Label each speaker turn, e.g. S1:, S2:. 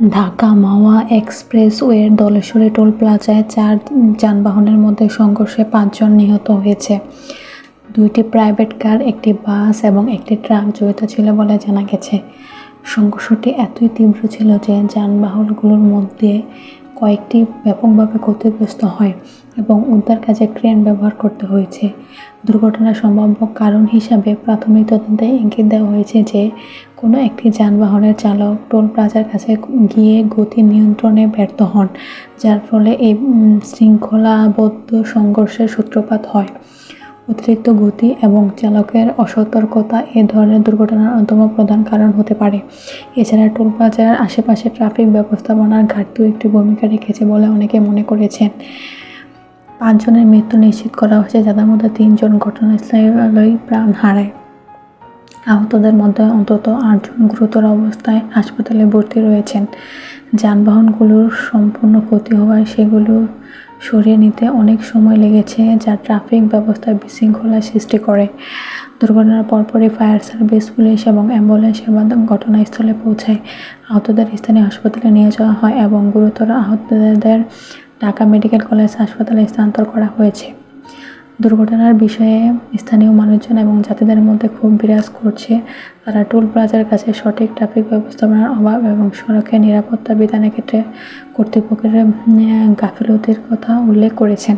S1: ঢাকা মাওয়া এক্সপ্রেসওয়ের দলেশ্বরী টোল প্লাজায় চার যানবাহনের মধ্যে সংঘর্ষে পাঁচজন নিহত হয়েছে। দুইটি প্রাইভেট কার, একটি বাস এবং একটি ট্রাক জড়িত ছিল বলে জানা গেছে। সংঘর্ষটি এতই তীব্র ছিল যে যানবাহনগুলোর মধ্যে কয়েকটি ব্যাপকভাবে ক্ষতিগ্রস্ত হয় এবং উদ্ধার কাজে ক্রেন ব্যবহার করতে হয়েছে। দুর্ঘটনার সম্ভাব্য কারণ হিসাবে প্রাথমিক তদন্তে ইঙ্গিত দেওয়া হয়েছে যে, কোনো একটি যানবাহনের চালক টোল প্লাজার কাছে গিয়ে গতি নিয়ন্ত্রণে ব্যর্থ হন, যার ফলে এই শৃঙ্খলাবদ্ধ সংঘর্ষের সূত্রপাত হয়। অতিরিক্ত গতি এবং চালকের অসতর্কতা এ ধরনের দুর্ঘটনার অন্যতম প্রধান কারণ হতে পারে। এছাড়া টোল প্লাজার আশেপাশে ট্রাফিক ব্যবস্থাপনার ঘাটতিও একটি ভূমিকা রেখেছে বলে অনেকে মনে করেছেন। পাঁচজনের মৃত্যু নিশ্চিত করা হয়েছে, যাদের মধ্যে তিনজন ঘটনাস্থলেই প্রাণ হারায়। আহতদের মধ্যে অন্তত আটজন গুরুতর অবস্থায় হাসপাতালে ভর্তি রয়েছেন। যানবাহনগুলোর সম্পূর্ণ ক্ষতি হওয়ায় সেগুলো সরিয়ে নিতে অনেক সময় লেগেছে, যা ট্রাফিক ব্যবস্থায় বিশৃঙ্খলার সৃষ্টি করে। দুর্ঘটনার পরপরই ফায়ার সার্ভিস, পুলিশ এবং অ্যাম্বুলেন্সের মাধ্যমে ঘটনাস্থলে পৌঁছায়। আহতদের স্থানীয় হাসপাতালে নিয়ে যাওয়া হয় এবং গুরুতর আহতদের ঢাকা মেডিকেল কলেজ হাসপাতালে স্থানান্তর করা হয়েছে। দুর্ঘটনার বিষয়ে স্থানীয় মানুষজন এবং যাত্রীদের মধ্যে খুব বিরাজ করছে। তারা টোল প্লাজার কাছে সঠিক ট্রাফিক ব্যবস্থাপনার অভাব এবং সড়কের নিরাপত্তা বিধানের ক্ষেত্রে কর্তৃপক্ষের গাফিলতির কথা উল্লেখ করেছেন।